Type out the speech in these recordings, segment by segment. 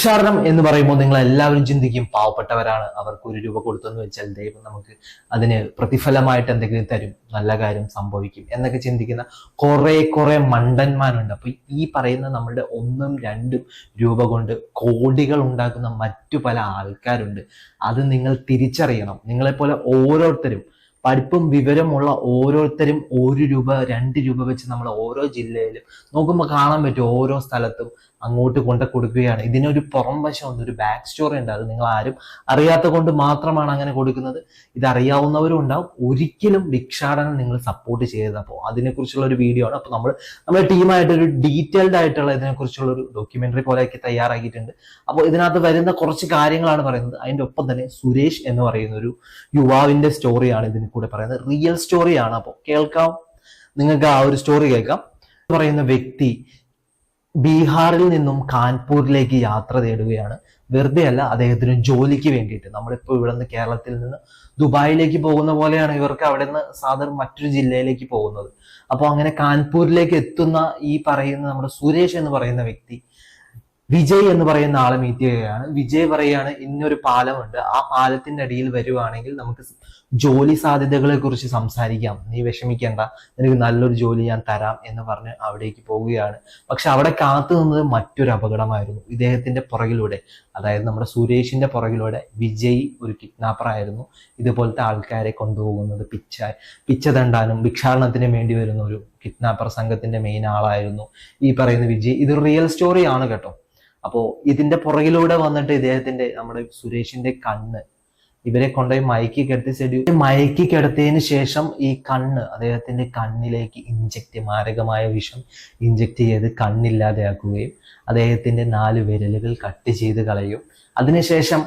ഭിക്ഷാടനം എന്ന് പറയുമ്പോൾ നിങ്ങൾ എല്ലാവരും ചിന്തിക്കും പാവപ്പെട്ടവരാണ് അവർക്ക് ഒരു രൂപ കൊടുത്തെന്ന് വെച്ചാൽ ദൈവം നമുക്ക് അതിന് പ്രതിഫലമായിട്ട് എന്തെങ്കിലും തരും നല്ല കാര്യം സംഭവിക്കും എന്നൊക്കെ ചിന്തിക്കുന്ന കുറെ കുറെ മണ്ടന്മാരുണ്ട്. അപ്പൊ ഈ പറയുന്ന നമ്മളുടെ ഒന്നും രണ്ടും രൂപ കൊണ്ട് കോടികൾ ഉണ്ടാക്കുന്ന മറ്റു പല ആൾക്കാരുണ്ട്. അത് നിങ്ങൾ തിരിച്ചറിയണം. നിങ്ങളെപ്പോലെ ഓരോരുത്തരും പഠിപ്പും വിവരമുള്ള ഓരോരുത്തരും ഒരു രൂപ രണ്ട് രൂപ വെച്ച് നമ്മൾ ഓരോ ജില്ലയിലും നോക്കുമ്പോൾ കാണാൻ പറ്റും ഓരോ സ്ഥലത്തും അങ്ങോട്ട് കൊണ്ട് കൊടുക്കുകയാണ്. ഇതിനൊരു പുറം വശമുണ്ട് ഒരു ബാക്ക് സ്റ്റോറി ഉണ്ട്. അത് നിങ്ങൾ ആരും അറിയാത്ത കൊണ്ട് മാത്രമാണ് അങ്ങനെ കൊടുക്കുന്നത്. ഇത് അറിയാവുന്നവരും ഉണ്ടാവും. ഒരിക്കലും ഭിക്ഷാടനം നിങ്ങൾ സപ്പോർട്ട് ചെയ്യരുത്. അപ്പോൾ അതിനെക്കുറിച്ചുള്ള ഒരു വീഡിയോ ആണ്. അപ്പോൾ നമ്മൾ നമ്മുടെ ടീമായിട്ട് ഒരു ഡീറ്റെയിൽഡ് ആയിട്ടുള്ള ഇതിനെക്കുറിച്ചുള്ള ഒരു ഡോക്യുമെന്ററി പോലെയൊക്കെ തയ്യാറാക്കിയിട്ടുണ്ട്. അപ്പോൾ ഇതിനകത്ത് വരുന്ന കുറച്ച് കാര്യങ്ങളാണ് പറയുന്നത്. അതിന്റെ ഒപ്പം തന്നെ സുരേഷ് എന്ന് പറയുന്ന ഒരു യുവാവിന്റെ സ്റ്റോറിയാണ് ഇതിന് കൂടെ പറയുന്നത്. റിയൽ സ്റ്റോറിയാണ് അപ്പോൾ കേൾക്കാം. നിങ്ങൾക്ക് ആ ഒരു സ്റ്റോറി കേൾക്കാം. പറയുന്ന വ്യക്തി ബീഹാറിൽ നിന്നും കാൺപൂരിലേക്ക് യാത്ര തേടുകയാണ്. വെറുതെ അല്ല അദ്ദേഹത്തിന് ജോലിക്ക് വേണ്ടിയിട്ട്. നമ്മളിപ്പോൾ ഇവിടെ നിന്ന് കേരളത്തിൽ നിന്ന് ദുബായിലേക്ക് പോകുന്ന പോലെയാണ് ഇവർക്ക് അവിടെ നിന്ന് സാധാരണ മറ്റൊരു ജില്ലയിലേക്ക് പോകുന്നത്. അപ്പോൾ അങ്ങനെ കാൺപൂരിലേക്ക് എത്തുന്ന ഈ പറയുന്ന നമ്മുടെ സുരേഷ് എന്ന് പറയുന്ന വ്യക്തി വിജയ് എന്ന് പറയുന്ന ആളെ മീറ്റ് ചെയ്യുകയാണ്. വിജയ് പറയാണ് ഇന്നൊരു പാലമുണ്ട്. ആ പാലത്തിന്റെ അടിയിൽ വരുവാണെങ്കിൽ നമുക്ക് ജോലി സാധ്യതകളെ കുറിച്ച് സംസാരിക്കാം. നീ വിഷമിക്കേണ്ട. നിനക്ക് നല്ലൊരു ജോലി ഞാൻ തരാം എന്ന് പറഞ്ഞ് അവിടേക്ക് പോവുകയാണ്. പക്ഷെ അവിടെ കാത്തു നിന്നത് മറ്റൊരു അപകടമായിരുന്നു. ഇദ്ദേഹത്തിന്റെ പുറകിലൂടെ അതായത് നമ്മുടെ സുരേഷിന്റെ പുറകിലൂടെ വിജയ് ഒരു കിഡ്നാപ്പർ ആയിരുന്നു. ഇതുപോലത്തെ ആൾക്കാരെ കൊണ്ടുപോകുന്നത് പിച്ച പിച്ച തണ്ടാനും ഭിക്ഷാടനത്തിനും വേണ്ടി വരുന്ന ഒരു കിഡ്നാപ്പർ സംഘത്തിന്റെ മെയിൻ ആളായിരുന്നു ഈ പറയുന്ന വിജയ്. ഇത് റിയൽ സ്റ്റോറി ആണ് കേട്ടോ. അപ്പോ ഇതിന്റെ പുറകിലൂടെ വന്നിട്ട് ഇദ്ദേഹത്തിന്റെ നമ്മുടെ സുരേഷിന്റെ കണ്ണ്. ഇവരെ കൊണ്ടുപോയി മയക്കി കിടത്തി സെഡ്യൂ മയക്കി കിടത്തിയതിന് ശേഷം ഈ കണ്ണ് അദ്ദേഹത്തിന്റെ കണ്ണിലേക്ക് ഇഞ്ചക്ട് മാരകമായ വിഷം ഇഞ്ചക്ട് ചെയ്ത് കണ്ണില്ലാതെയാക്കുകയും അദ്ദേഹത്തിന്റെ നാല് വിരലുകൾ കട്ട് ചെയ്ത് കളയും. അതിനുശേഷം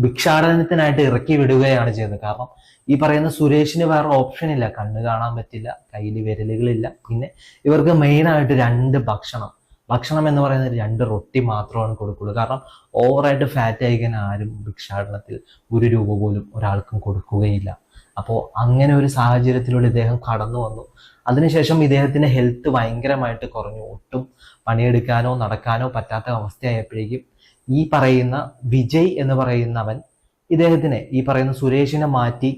ഭിക്ഷാടനത്തിനായിട്ട് ഇറക്കി വിടുകയാണ് ചെയ്തത്. കാരണം ഈ പറയുന്ന സുരേഷിന് വേറെ ഓപ്ഷൻ ഇല്ല. കണ്ണ് കാണാൻ പറ്റില്ല കയ്യിൽ വിരലുകളില്ല. പിന്നെ ഇവർക്ക് മെയിനായിട്ട് രണ്ട് ഭക്ഷണം ഭക്ഷണം എന്ന് പറയുന്നത് രണ്ട് റൊട്ടി മാത്രമാണ് കൊടുക്കുള്ളൂ. കാരണം ഓവറായിട്ട് ഫാറ്റ് ആയിക്കാൻ ആരും ഭിക്ഷാടനത്തിൽ ഒരു രൂപ പോലും ഒരാൾക്കും കൊടുക്കുകയില്ല. അപ്പോൾ അങ്ങനെ ഒരു സാഹചര്യത്തിലൂടെ ഇദ്ദേഹം കടന്നു വന്നു. അതിനുശേഷം ഇദ്ദേഹത്തിന്റെ ഹെൽത്ത് ഭയങ്കരമായിട്ട് കുറഞ്ഞു. ഒട്ടും പണിയെടുക്കാനോ നടക്കാനോ പറ്റാത്ത അവസ്ഥയായപ്പോഴേക്കും ഈ പറയുന്ന വിജയ് എന്ന് പറയുന്നവൻ ഇദ്ദേഹത്തിനെ ഈ പറയുന്ന സുരേഷിനെ മാറ്റി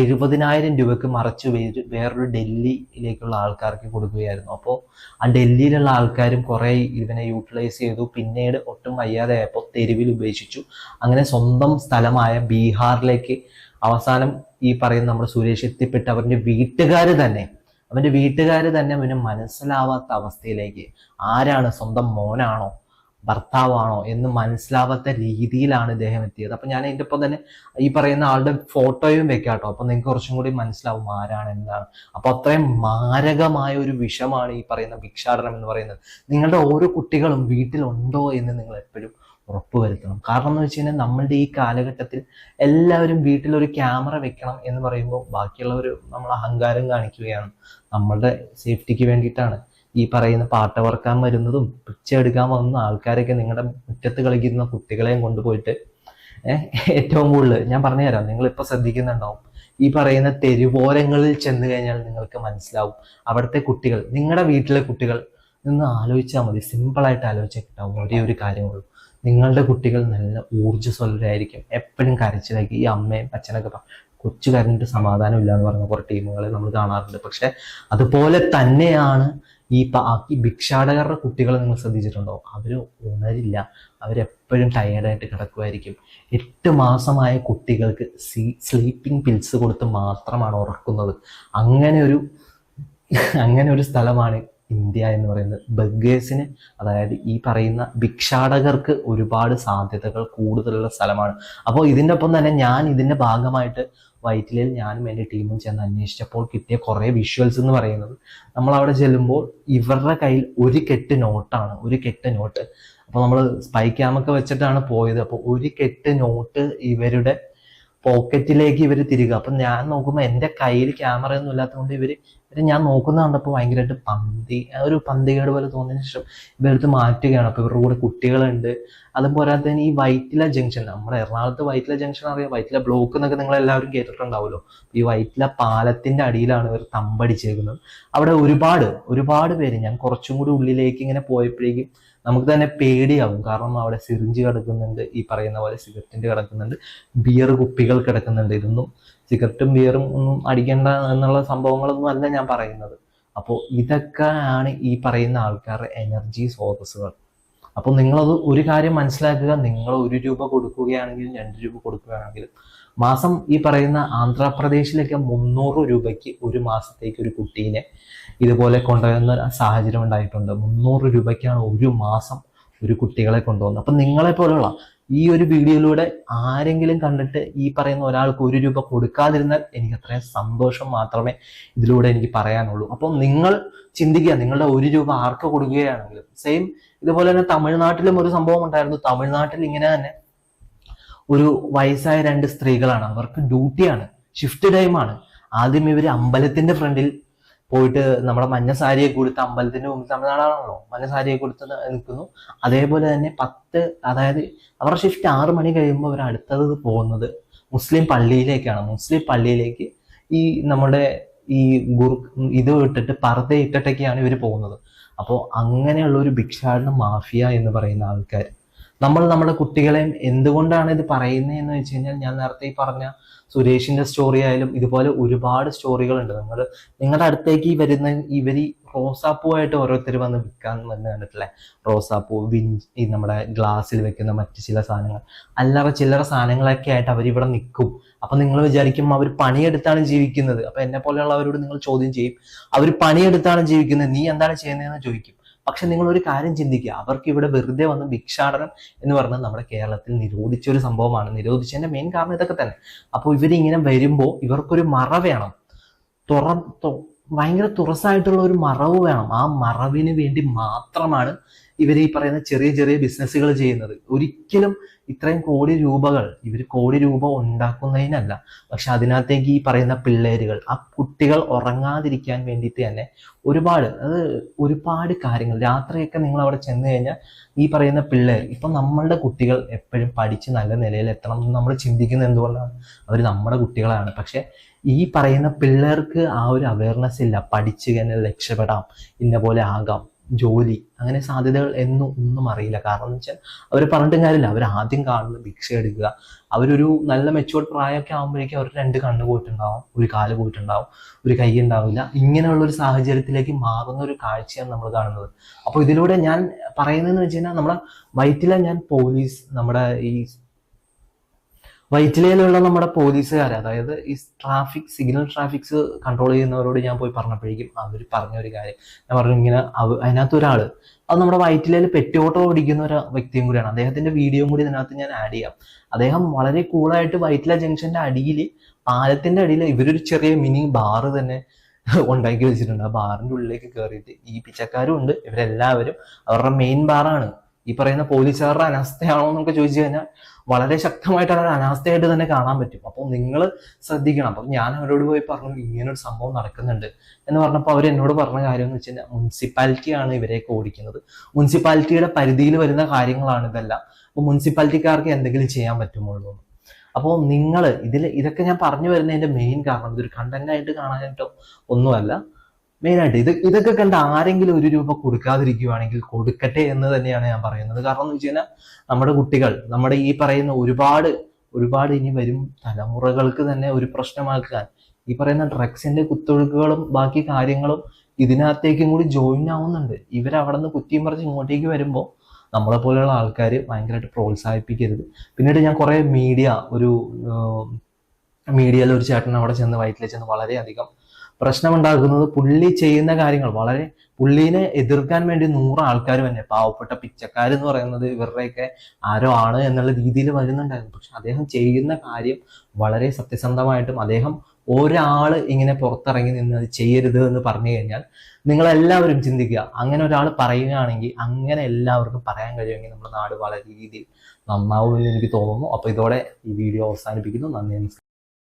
എഴുപതിനായിരം രൂപയ്ക്ക് മറച്ച് വേറൊരു ഡൽഹിയിലേക്കുള്ള ആൾക്കാർക്ക് കൊടുക്കുകയായിരുന്നു. അപ്പോൾ ആ ഡൽഹിയിലുള്ള ആൾക്കാരും കുറേ ഇതിനെ യൂട്ടിലൈസ് ചെയ്തു. പിന്നീട് ഒട്ടും വയ്യാതെയായപ്പോൾ തെരുവിൽ ഉപേക്ഷിച്ചു. അങ്ങനെ സ്വന്തം സ്ഥലമായ ബീഹാറിലേക്ക് അവസാനം ഈ പറയുന്ന നമ്മുടെ സുരേഷ് എത്തിപ്പെട്ട് അവരുടെ വീട്ടുകാർ തന്നെ അവന്റെ വീട്ടുകാർ തന്നെ അവന് മനസ്സിലാവാത്ത അവസ്ഥയിലേക്ക്. ആരാണ് സ്വന്തം മോനാണോ? ഭർത്താവാണോ എന്ന് മനസ്സിലാവാത്ത രീതിയിലാണ് ഇദ്ദേഹം എത്തിയത്. അപ്പൊ ഞാൻ അതിന്റെ ഒപ്പം തന്നെ ഈ പറയുന്ന ആളുടെ ഫോട്ടോയും വെക്കാട്ടോ. അപ്പൊ നിങ്ങൾക്ക് കുറച്ചും കൂടി മനസ്സിലാവും ആരാണ് എന്താണ്. അപ്പൊ അത്രയും മാരകമായ ഒരു വിഷമാണ് ഈ പറയുന്ന ഭിക്ഷാടനം എന്ന് പറയുന്നത്. നിങ്ങളുടെ ഓരോ കുട്ടികളും വീട്ടിലുണ്ടോ എന്ന് നിങ്ങൾ എപ്പോഴും ഉറപ്പുവരുത്തണം. കാരണം എന്ന് വെച്ച് കഴിഞ്ഞാൽ നമ്മളുടെ ഈ കാലഘട്ടത്തിൽ എല്ലാവരും വീട്ടിൽ ഒരു ക്യാമറ വെക്കണം എന്ന് പറയുമ്പോൾ ബാക്കിയുള്ളവർ നമ്മൾ അഹങ്കാരം കാണിക്കുകയാണ്. നമ്മളുടെ സേഫ്റ്റിക്ക് വേണ്ടിയിട്ടാണ്. ഈ പറയുന്ന പാട്ട് വറക്കാൻ വരുന്നതും പിച്ച എടുക്കാൻ വന്ന ആൾക്കാരൊക്കെ നിങ്ങളുടെ മുറ്റത്ത് കളിക്കുന്ന കുട്ടികളെയും കൊണ്ടുപോയിട്ട് ഏറ്റവും കൂടുതൽ ഞാൻ പറഞ്ഞുതരാം നിങ്ങൾ ഇപ്പൊ ശ്രദ്ധിക്കുന്നുണ്ടാവും. ഈ പറയുന്ന തെരുവോരങ്ങളിൽ ചെന്ന് കഴിഞ്ഞാൽ നിങ്ങൾക്ക് മനസ്സിലാവും. അവിടുത്തെ കുട്ടികൾ നിങ്ങളുടെ വീട്ടിലെ കുട്ടികൾ നിന്ന് ആലോചിച്ചാൽ മതി. സിമ്പിളായിട്ട് കിട്ടാവും. ഒരേ ഒരു കാര്യമുള്ളൂ. നിങ്ങളുടെ കുട്ടികൾ നല്ല ഊർജസ്വലരായിരിക്കും. എപ്പോഴും കരച്ചിലാക്കി ഈ അമ്മയും അച്ഛനൊക്കെ കൊച്ചു കരഞ്ഞിട്ട് സമാധാനം ഇല്ല എന്ന് പറഞ്ഞ കുറെ ടീമുകളെ നമ്മൾ കാണാറുണ്ട്. പക്ഷെ അതുപോലെ തന്നെയാണ് ഈ ഭിക്ഷാടകരുടെ കുട്ടികളെ നിങ്ങൾ ശ്രദ്ധിച്ചിട്ടുണ്ടോ? അവർ ഉണരില്ല. അവരെപ്പോഴും ടയേർഡായിട്ട് കിടക്കുമായിരിക്കും എട്ട് മാസമായ കുട്ടികൾക്ക് സീ സ്ലീപ്പിംഗ് പിൽസ് കൊടുത്ത് മാത്രമാണ് ഉറക്കുന്നത്. അങ്ങനെ ഒരു അങ്ങനെ ഒരു സ്ഥലമാണ് ഇന്ത്യ എന്ന് പറയുന്നത്. ബഗേഴ്സിന് അതായത് ഈ പറയുന്ന ഭിക്ഷാടകർക്ക് ഒരുപാട് സാധ്യതകൾ കൂടുതലുള്ള സ്ഥലമാണ്. അപ്പോൾ ഇതിന്റെ ഒപ്പം തന്നെ ഞാൻ ഇതിന്റെ ഭാഗമായിട്ട് വൈറ്റിലയിൽ ഞാനും എന്റെ ടീമും ചെന്ന് അന്വേഷിച്ചപ്പോൾ കിട്ടിയ കുറേ വിഷ്വൽസ് എന്ന് പറയുന്നത് നമ്മൾ അവിടെ ചെല്ലുമ്പോൾ ഇവരുടെ കയ്യിൽ ഒരു കെട്ട് നോട്ടാണ് ഒരു കെട്ട് നോട്ട്. അപ്പോൾ നമ്മൾ സ്പൈ ക്യാമൊക്കെ വെച്ചിട്ടാണ് പോയത്. അപ്പോൾ ഒരു കെട്ട് നോട്ട് ഇവരുടെ പോക്കറ്റിലേക്ക് ഇവർ തിരിക. അപ്പം ഞാൻ നോക്കുമ്പോൾ എന്റെ കയ്യിൽ ക്യാമറയൊന്നും ഇല്ലാത്തതുകൊണ്ട് ഇവർ ഞാൻ നോക്കുന്ന കണ്ടപ്പോൾ ഭയങ്കരമായിട്ട് പന്തി ഒരു പന്തികേട് പോലെ തോന്നിയതിനു ശേഷം ഇവരെടുത്ത് മാറ്റുകയാണ്. അപ്പൊ ഇവരുടെ കൂടെ കുട്ടികളുണ്ട്. അതും പോരാതെ തന്നെ ഈ വൈറ്റില ജംഗ്ഷൻ നമ്മുടെ എറണാകുളത്ത് വൈറ്റില ജംഗ്ഷൻ അറിയാം. വൈറ്റില ബ്ലോക്ക് എന്നൊക്കെ നിങ്ങൾ എല്ലാവരും കേട്ടിട്ടുണ്ടാവുമല്ലോ. ഈ വൈറ്റില പാലത്തിന്റെ അടിയിലാണ് ഇവർ തമ്പടിച്ചേക്കുന്നത്. അവിടെ ഒരുപാട് ഒരുപാട് പേര് ഞാൻ കുറച്ചും കൂടി ഉള്ളിലേക്ക് ഇങ്ങനെ പോയപ്പോഴേക്കും നമുക്ക് തന്നെ പേടിയാവും. കാരണം അവിടെ സിറിഞ്ച് കിടക്കുന്നുണ്ട് ഈ പറയുന്ന പോലെ സിഗരറ്റിന്റെ കിടക്കുന്നുണ്ട് ബിയർ കുപ്പികൾ കിടക്കുന്നുണ്ട്. ഇതൊന്നും സിഗരറ്റും ബിയറും ഒന്നും അടിക്കേണ്ട എന്നുള്ള സംഭവങ്ങളൊന്നും അല്ല ഞാൻ പറയുന്നത്. അപ്പോൾ ഇതൊക്കെ ആണ് ഈ പറയുന്ന ആൾക്കാരുടെ എനർജി സ്രോതസ്സുകൾ. അപ്പോൾ നിങ്ങളത് ഒരു കാര്യം മനസ്സിലാക്കുക. നിങ്ങൾ ഒരു രൂപ കൊടുക്കുകയാണെങ്കിലും രണ്ട് രൂപ കൊടുക്കുകയാണെങ്കിലും മാസം ഈ പറയുന്ന ആന്ധ്രാപ്രദേശിലൊക്കെ മുന്നൂറ് രൂപയ്ക്ക് ഒരു മാസത്തേക്ക് ഒരു കുട്ടീനെ ഇതുപോലെ കൊണ്ടുവരുന്ന സാഹചര്യം ഉണ്ടായിട്ടുണ്ട്. മുന്നൂറ് രൂപയ്ക്കാണ് ഒരു മാസം ഒരു കുട്ടികളെ കൊണ്ടുവന്നത്. അപ്പം നിങ്ങളെ പോലുള്ള ഈ ഒരു വീഡിയോയിലൂടെ ആരെങ്കിലും കണ്ടിട്ട് ഈ പറയുന്ന ഒരാൾക്ക് ഒരു രൂപ കൊടുക്കാതിരുന്നാൽ എനിക്ക് അത്രയും സന്തോഷം മാത്രമേ ഇതിലൂടെ എനിക്ക് പറയാനുള്ളൂ. അപ്പം നിങ്ങൾ ചിന്തിക്കുക നിങ്ങളുടെ ഒരു രൂപ ആർക്ക് കൊടുക്കുകയാണെങ്കിലും. സെയിം ഇതുപോലെ തന്നെ തമിഴ്നാട്ടിലും ഒരു സംഭവം ഉണ്ടായിരുന്നു. തമിഴ്നാട്ടിൽ ഇങ്ങനെ തന്നെ ഒരു വയസ്സായ രണ്ട് സ്ത്രീകളാണ്. അവർക്ക് ഡ്യൂട്ടിയാണ് ഷിഫ്റ്റ് ടൈമാണ് ആദ്യം ഇവർ അമ്പലത്തിന്റെ ഫ്രണ്ടിൽ പോയിട്ട് നമ്മുടെ മഞ്ഞ സാരിയെ കൊടുത്ത് അമ്പലത്തിന്റെ മുമ്പിൽ തമിഴ്നാടാണല്ലോ മഞ്ഞ സാരിയെ കൊടുത്ത് നിൽക്കുന്നു. അതേപോലെ തന്നെ പത്ത് അതായത് അവരുടെ ഷിഫ്റ്റ് ആറ് മണി കഴിയുമ്പോൾ അവർ അടുത്തത് പോകുന്നത് മുസ്ലിം പള്ളിയിലേക്കാണ്. മുസ്ലിം പള്ളിയിലേക്ക് ഈ നമ്മുടെ ഈ ഗുരു ഇത് ഇട്ടിട്ട് പർദ്ദ ഇട്ടിട്ടൊക്കെയാണ് ഇവർ പോകുന്നത്. അപ്പോൾ അങ്ങനെയുള്ള ഒരു ഭിക്ഷാടന മാഫിയ എന്ന് പറയുന്ന ആൾക്കാർ നമ്മൾ നമ്മുടെ കുട്ടികളെയും എന്തുകൊണ്ടാണ് ഇത് പറയുന്നത് എന്ന് വെച്ച് കഴിഞ്ഞാൽ ഞാൻ നേരത്തെ പറഞ്ഞ സുരേഷിന്റെ സ്റ്റോറി ആയാലും ഇതുപോലെ ഒരുപാട് സ്റ്റോറികളുണ്ട് നിങ്ങൾ നിങ്ങളുടെ അടുത്തേക്ക് വരുന്ന ഇവർ റോസാപ്പൂവായിട്ട് ഓരോരുത്തർ വന്ന് വിൽക്കാൻ വന്ന് കണ്ടിട്ടില്ലേ? റോസാപ്പൂ വിൻ ഈ നമ്മുടെ ഗ്ലാസ്സിൽ വെക്കുന്ന മറ്റു ചില സാധനങ്ങൾ. അല്ലറ ചില്ലറ സാധനങ്ങളൊക്കെ ആയിട്ട് അവരിവിടെ നിൽക്കും. അപ്പൊ നിങ്ങൾ വിചാരിക്കും അവർ പണിയെടുത്താണ് ജീവിക്കുന്നത്. അപ്പൊ എന്നെ പോലെയുള്ളവരോട് നിങ്ങൾ ചോദ്യം ചെയ്യും. അവർ പണിയെടുത്താണ് ജീവിക്കുന്നത്. നീ എന്താണ് ചെയ്യുന്നതെന്ന് ചോദിക്കും. പക്ഷെ നിങ്ങൾ ഒരു കാര്യം ചിന്തിക്കുക. അവർക്ക് ഇവിടെ വെറുതെ വന്ന് ഭിക്ഷാടനം എന്ന് പറഞ്ഞാൽ നമ്മുടെ കേരളത്തിൽ നിരോധിച്ച ഒരു സംഭവമാണ്. നിരോധിച്ചതിന്റെ മെയിൻ കാരണം ഇതൊക്കെ തന്നെ. അപ്പോൾ ഇവരിങ്ങനെ വരുമ്പോൾ ഇവർക്കൊരു മറ വേണം. തുറ ഭയങ്കര തുറസായിട്ടുള്ള ഒരു മറവ് വേണം. ആ മറവിന് വേണ്ടി മാത്രമാണ് ഇവർ ഈ പറയുന്ന ചെറിയ ചെറിയ ബിസിനസ്സുകൾ ചെയ്യുന്നത്. ഒരിക്കലും ഇത്രയും കോടി രൂപകൾ ഇവർ കോടി രൂപ ഉണ്ടാക്കുന്നതിനല്ല. പക്ഷെ അതിനകത്തേക്ക് ഈ പറയുന്ന പിള്ളേരുകൾ ആ കുട്ടികൾ ഉറങ്ങാതിരിക്കാൻ വേണ്ടിയിട്ട് തന്നെ ഒരുപാട് അത് ഒരുപാട് കാര്യങ്ങൾ. രാത്രിയൊക്കെ നിങ്ങൾ അവിടെ ചെന്ന് കഴിഞ്ഞാൽ ഈ പറയുന്ന പിള്ളേർ ഇപ്പം നമ്മളുടെ കുട്ടികൾ എപ്പോഴും പഠിച്ച് നല്ല നിലയിൽ എത്തണം എന്ന് നമ്മൾ ചിന്തിക്കുന്നത് എന്തുകൊണ്ടാണ്? അവർ നമ്മുടെ കുട്ടികളാണ്. പക്ഷെ ഈ പറയുന്ന പിള്ളേർക്ക് ആ ഒരു അവയർനെസ് ഇല്ല. പഠിച്ച് തന്നെ രക്ഷപ്പെടാം. ഇന്ന പോലെ ആകാം. ജോലി. അങ്ങനെ സാധ്യതകൾ എന്നും ഒന്നും അറിയില്ല. കാരണം എന്ന് വെച്ചാൽ അവർ പറഞ്ഞിട്ടും കാര്യമില്ല. അവർ ആദ്യം കാണുന്ന ഭിക്ഷ എടുക്കുക. അവരൊരു നല്ല മെച്ചുവർഡ് പ്രായമൊക്കെ ആകുമ്പോഴേക്കും അവർ രണ്ട് കണ്ണ് പോയിട്ടുണ്ടാവും. ഒരു കാൽ പോയിട്ടുണ്ടാവും. ഒരു കൈ ഉണ്ടാവില്ല. ഇങ്ങനെയുള്ള ഒരു സാഹചര്യത്തിലേക്ക് മാറുന്ന ഒരു കാഴ്ചയാണ് നമ്മൾ കാണുന്നത്. അപ്പോൾ ഇതിലൂടെ ഞാൻ പറയുന്നതെന്ന് വെച്ച് കഴിഞ്ഞാൽ നമ്മുടെ വയറ്റിലെ ഞാൻ പോലീസ് നമ്മുടെ ഈ വൈറ്റിലയിലുള്ള നമ്മുടെ പോലീസുകാർ അതായത് ഈ ട്രാഫിക് സിഗ്നൽ ട്രാഫിക്സ് കൺട്രോൾ ചെയ്യുന്നവരോട് ഞാൻ പോയി പറഞ്ഞപ്പോഴേക്കും അവർ പറഞ്ഞ ഒരു കാര്യം. ഞാൻ പറഞ്ഞു ഇങ്ങനെ അതിനകത്ത് ഒരാൾ അത് നമ്മുടെ വൈറ്റിലയിൽ പെറ്റോട്ടോ ഓടിക്കുന്ന ഒരു വ്യക്തിയും കൂടിയാണ്. അദ്ദേഹത്തിന്റെ വീഡിയോ കൂടി ഇതിനകത്ത് ഞാൻ ആഡ് ചെയ്യാം. അദ്ദേഹം വളരെ കൂളായിട്ട് വൈറ്റില ജംഗ്ഷന്റെ അടിയിൽ പാലത്തിന്റെ അടിയിൽ ഇവരൊരു ചെറിയ മിനി ബാറ് തന്നെ ഉണ്ടാക്കി വെച്ചിട്ടുണ്ട്. ആ ബാറിന്റെ ഉള്ളിലേക്ക് കയറിയിട്ട് ഈ പിച്ചക്കാരും ഉണ്ട്. ഇവരെല്ലാവരും അവരുടെ മെയിൻ ബാറാണ് ഈ പറയുന്ന പോലീസുകാരുടെ അനാസ്ഥയാണോ എന്നൊക്കെ ചോദിച്ചു കഴിഞ്ഞാൽ വളരെ ശക്തമായിട്ടുള്ള ഒരു അനാസ്ഥയായിട്ട് തന്നെ കാണാൻ പറ്റും. അപ്പോൾ നിങ്ങൾ ശ്രദ്ധിക്കണം. അപ്പം ഞാൻ അവരോട് പോയി പറഞ്ഞു ഇങ്ങനൊരു സംഭവം നടക്കുന്നുണ്ട്. എന്ന് പറഞ്ഞപ്പോൾ അവർ എന്നോട് പറഞ്ഞ കാര്യം എന്ന് വെച്ച് കഴിഞ്ഞാൽ മുനിസിപ്പാലിറ്റിയാണ് ഇവരെയൊക്കെ ഓടിക്കുന്നത്. മുനിസിപ്പാലിറ്റിയുടെ പരിധിയിൽ വരുന്ന കാര്യങ്ങളാണ് ഇതെല്ലാം. അപ്പോൾ മുനിസിപ്പാലിറ്റിക്കാർക്ക് എന്തെങ്കിലും ചെയ്യാൻ പറ്റുമുള്ളൂ അപ്പോൾ നിങ്ങൾ ഇതിൽ ഇതൊക്കെ ഞാൻ പറഞ്ഞു വരുന്നതിന്റെ മെയിൻ കാരണം ഇതൊരു കണ്ടന്റ് ആയിട്ട് കാണാനായിട്ടോ ഒന്നുമല്ല. മെയിൻ ആയിട്ട് ഇത് ഇതൊക്കെ കണ്ട് ആരെങ്കിലും ഒരു രൂപ കൊടുക്കാതിരിക്കുവാണെങ്കിൽ കൊടുക്കട്ടെ എന്ന് തന്നെയാണ് ഞാൻ പറയുന്നത്. കാരണം എന്ന് വെച്ച് കഴിഞ്ഞാൽ നമ്മുടെ കുട്ടികൾ നമ്മുടെ ഈ പറയുന്ന ഒരുപാട് ഒരുപാട് ഇനി വരും തലമുറകൾക്ക് തന്നെ ഒരു പ്രശ്നമാക്കാൻ ഈ പറയുന്ന ഡ്രഗ്സിന്റെ കുത്തൊഴുക്കുകളും ബാക്കി കാര്യങ്ങളും ഇതിനകത്തേക്കും കൂടി ജോയിൻ ആവുന്നുണ്ട്. ഇവരവിടെ നിന്ന് കുറ്റിയും പറിച്ച് ഇങ്ങോട്ടേക്ക് വരുമ്പോൾ നമ്മളെ പോലെയുള്ള ആൾക്കാർ ഭയങ്കരമായിട്ട് പ്രോത്സാഹിപ്പിക്കരുത്. പിന്നീട് ഞാൻ കുറേ മീഡിയ ഒരു മീഡിയയിൽ ഒരു ചേട്ടൻ അവിടെ ചെന്ന് വയറ്റിൽ ചെന്ന് വളരെയധികം പ്രശ്നമുണ്ടാക്കുന്നത് പുള്ളി ചെയ്യുന്ന കാര്യങ്ങൾ. വളരെ പുള്ളീനെ എതിർക്കാൻ വേണ്ടി നൂറ് ആൾക്കാർ തന്നെ പാവപ്പെട്ട പിച്ചക്കാർ എന്ന് പറയുന്നത് ഇവരുടെയൊക്കെ ആരോ ആണ് എന്നുള്ള രീതിയിൽ വരുന്നുണ്ടായിരുന്നു. പക്ഷെ അദ്ദേഹം ചെയ്യുന്ന കാര്യം വളരെ സത്യസന്ധമായിട്ടും അദ്ദേഹം ഒരാൾ ഇങ്ങനെ പുറത്തിറങ്ങി നിന്ന് അത് ചെയ്യരുത് എന്ന് പറഞ്ഞു കഴിഞ്ഞാൽ നിങ്ങളെല്ലാവരും ചിന്തിക്കുക. അങ്ങനെ ഒരാൾ പറയുകയാണെങ്കിൽ അങ്ങനെ എല്ലാവർക്കും പറയാൻ കഴിയുമെങ്കിൽ നമ്മുടെ നാട് വളരെ രീതിയിൽ നന്നാവും എന്ന് എനിക്ക് തോന്നുന്നു. അപ്പോൾ ഇതോടെ ഈ വീഡിയോ അവസാനിപ്പിക്കുന്നു. നന്ദി നമസ്കാരം.